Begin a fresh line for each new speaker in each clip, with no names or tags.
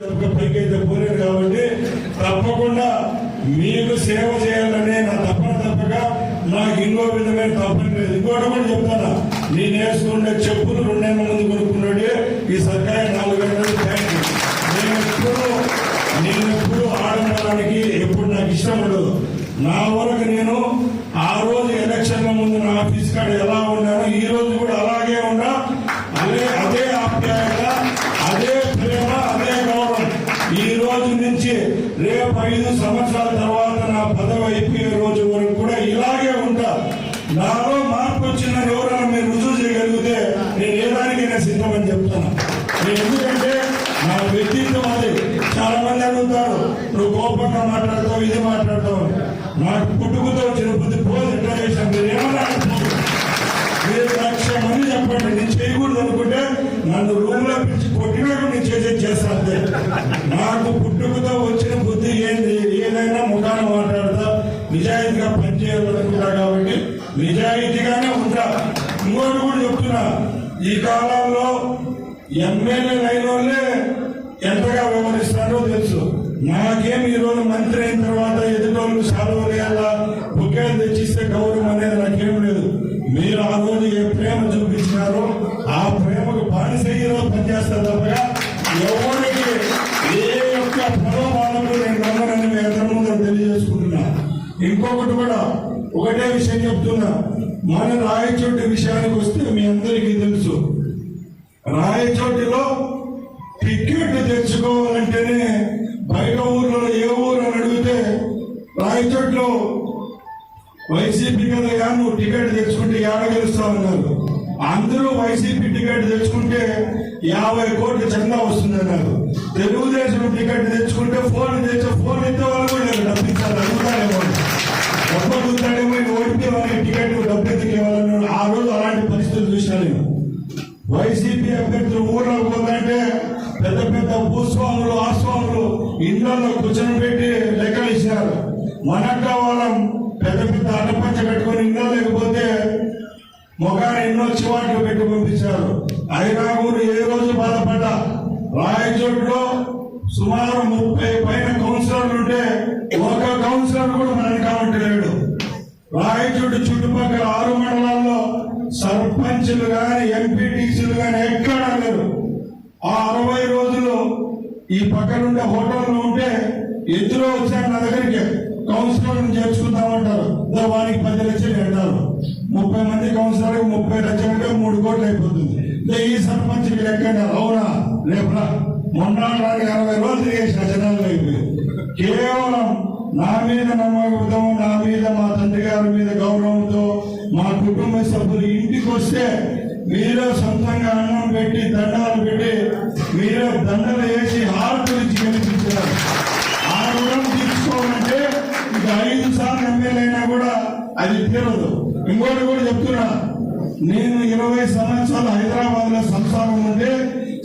పైకైతే పోలేదు కాబట్టి తప్పకుండా మీకు సేవ చేయాలనే నా తప్పన తప్పక నాకు ఇంకో విధమైన తప్పని లేదు. ఇంకోటి కూడా చెప్తాను నేను వేసుకునే చెప్పులు రెండేళ్ళ ముందు కొనుక్కున్నాడే. ఈ సర్కారు నాలుగు గంటలు థ్యాంక్ యూ నేను ఎప్పుడు నేను ఎప్పుడు ఆడడానికి ఎప్పుడు నాకు ఇష్టం ఉండదు. నా వరకు నేను ఐదు సంవత్సరాల తర్వాత నా పదవి అయిపోయే రోజు వరకు కూడా ఇలాగే ఉంటా. నాలో మార్పు వచ్చిన ఎవరైనా మీరు రుజువు చేయగలిగితే నేను ఏ దానికైనా సిద్ధమని చెప్తాను నేను ఎందుకంటే నా వ్యక్తిత్వం అది. చాలా మంది అడుగుతారు నువ్వు కోపంగా మాట్లాడతావు ఇది మాట్లాడతావు నాకు పుట్టుకతో వచ్చిన బుద్ధి పోజ్ ఎట్లా చేశాను మీరు ఏమన్నా మీరు లక్ష మంది చెప్పండి నేను చేయకూడదు అనుకుంటే నన్ను రూమ్లో పిలిచి కొట్టినట్టు నేను చేసేది చేస్తా నాకు నిజాయితీగా పనిచేయాలనుకుంటా కాబట్టి నిజాయితీగానే ఉంటా ఇంకోటి కూడా చెప్తున్నా ఈ కాలంలో ఎమ్మెల్యే అయిన వాళ్ళే ఎంతగా వ్యవహరిస్తారో తెలుసు. నాకేం ఈ రోజు మంత్రి అయిన తర్వాత ఎదుటోళ్ళు సెలవు లేదా బుకేలు తెచ్చిస్తే గౌరవం అనేది నాకేం లేదు. మీరు ఆ రోజు ఏ ప్రేమ చూపించినారో ఆ ప్రేమకు బానిసయ్యలో పనిచేస్తారు తప్పగా. ఎవరు ఇంకొకటి కూడా ఒకటే విషయం చెప్తున్నా. మన రాయచోటి విషయానికి వస్తే మీ అందరికీ తెలుసు. రాయచోటిలో టికెట్ తెచ్చుకోవాలంటేనే బయట ఊర్లో ఏ ఊరు అని అడిగితే రాయచోట్లో వైసీపీ కదా నువ్వు టికెట్ తెచ్చుకుంటే ఏడ గెలుస్తావన్నారు. అందరూ వైసీపీ టికెట్ తెచ్చుకుంటే యాభై కోట్ల చందా వస్తుందన్నారు. తెలుగుదేశం టికెట్ తెచ్చుకుంటే ఫోన్ తెచ్చే ఫోన్ ఇస్తే వాళ్ళు కూడా లేరు. డబ్బు ఇస్తారు అడుగుతారేమో డబ్బు అడుగుతాడేమో ఓడిపి వాళ్ళకి టికెట్ డబ్బు ఎందుకు ఆ రోజు అలాంటి పరిస్థితులు చూసినా నేను. వైసీపీ అభ్యర్థులు ఊర్లో పోతుంటే పెద్ద పెద్ద భూస్వాములు ఆస్వాములు ఇళ్ళలో కూర్చొని పెట్టి లెక్కలు ఇచ్చినారు మనక్క వాళ్ళం పెద్ద పెద్ద అడ్డపంచ పెట్టుకొని ఇళ్ళ లేకపోతే మొగాన్ని ఎన్నో చివాట్లు పెట్టి పంపించారు. అయినా కూడా ఏ రోజు బాధపడ్డా? రాయచోట్లో సుమారు ముప్పై పైన కౌన్సిలర్లు ఉంటే ఒక కౌన్సిలర్ కూడా మనకి కావట్లేడు లేడు చుట్టుపక్కల ఆరు మండలాల్లో సర్పంచులు గాని ఎంపీటీసీలు గాని ఎక్కడా లేరు. ఆ అరవై రోజులు ఈ పక్కనుండే హోటల్లో ఉంటే ఎదురు వచ్చారు నా దగ్గరికి. కౌన్సిలర్ని చేర్చుకుందామంటారు. ఇదో వానికి పది లక్షలు అంటారు. ముప్పై మంది కౌన్సిలర్ ముప్పై లక్షలు అంటే మూడు కోట్లు అయిపోతుంది. ఈ సర్పంచ్కి లెక్కండి అవునా? లేపరా. మొన్న రాని అరవై రోజులు చేసిన జనాలు అయిపోయి కేవలం నా మీద నమ్మకంతో నా మీద మా తండ్రి గారి మీద గౌరవంతో మా కుటుంబ సభ్యులు ఇంటికి వస్తే మీరే సొంతంగా అన్నం పెట్టి దండాలు పెట్టి మీరే దండలు వేసి హారతులు ఇచ్చి కనిపించారు ఆ రుణం తీర్చుకోవాలంటే ఇక ఐదు సార్లు ఎమ్మెల్యే అయినా కూడా అది తీరదు. ఇంకోటి కూడా చెప్తున్నా నేను ఇరవై సంవత్సరాలు హైదరాబాద్లో సంసారం ఉంటే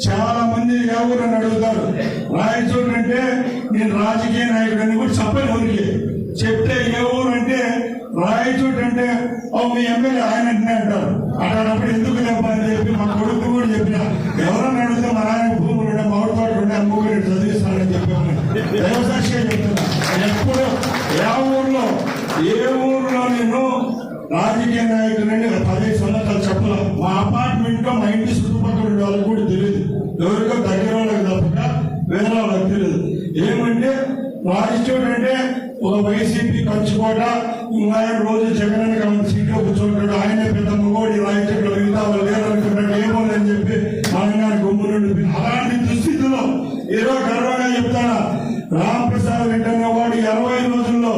చాలా మంది ఎవరని అడుగుతారు రాయచూరు నేను రాజకీయ నాయకుడు కూడా చెప్పాను ఊరికి. చెప్తే ఏ ఊరు అంటే రాయచోటు అంటే ఓ మీ ఎమ్మెల్యే ఆయన అంటే అంటారు. అట్లాంటప్పుడు ఎందుకు చెప్పని చెప్పి మా కొడుకు కూడా చెప్పిన ఎవరన్నా అడిగితే మా నాయన భూములు ఉండే మామిడి తోటలు ఉండే అమ్ముకుని చదివిస్తానని చెప్పాను వ్యవసాయం చెప్తున్నా ఎప్పుడు ఏ ఊర్లో ఏ ఊర్లో నేను రాజకీయ నాయకులని పదిహేను సంవత్సరాలు చెప్పాల. మా అపార్ట్మెంట్లో మా ఇంటి చుట్టుపక్కల ఉండే వాళ్ళకి కూడా తెలియదు. ఎవరికో దగ్గర వాళ్ళకి తప్పక వేరే వాళ్ళకి తెలియదు. ఏమంటే రాజకీయం అంటే ఒక వైసీపీ పంచుకోట ఇంకా రోజు జగన్ గారి సీట్లో కూర్చుంటాడు. ఆయనే పెద్ద మగోడి రాజకీయంలో మిగతా వాళ్ళు లేరనుకుంటాడు ఏమో అని చెప్పి ఆయన గుమ్ము నుండి అలాంటి దుస్థితిలో ఏదో గర్వంగా చెప్తానా? రామప్రసాద్ వెంటనే వాడు ఇరవై రోజుల్లో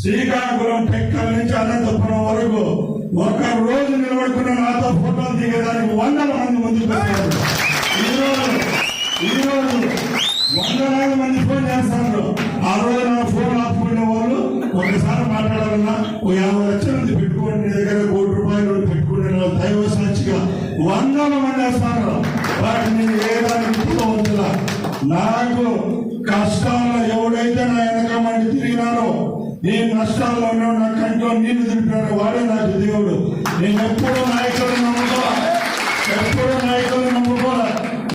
శ్రీకాకుళం టెక్కల నుంచి అనంతపురం వరకు ఒక రోజు నిలబడుకున్న నాతో ఫోటోలు దిగేదానికి వందల మంది ముందు పెట్టారు ఈరోజు ఈరోజు మంది ఆ రోజు నా ఫోన్ ఆపుకునే వాళ్ళు ఒకసారి మాట్లాడాలన్నా ఓ యాభై లక్షలు పెట్టుకోండి నీ దగ్గర కోటి రూపాయలు పెట్టుకునే దైవ సాక్షిగా వందల మంది వేస్తారు. వాటిని ఏ దానికి నాకు కష్టాల్లో ఎవడైతే నా వెనక మంది తిరిగినారో నేను నష్టాల్లో ఉన్నాడు నా కంట్లో నీళ్ళు తిరిగినాడు వాడే నాకు దేవుడు. నేను ఎప్పుడూ నాయకుడు నమ్ముతా ఎప్పుడూ నాయకుడు నమ్ముతా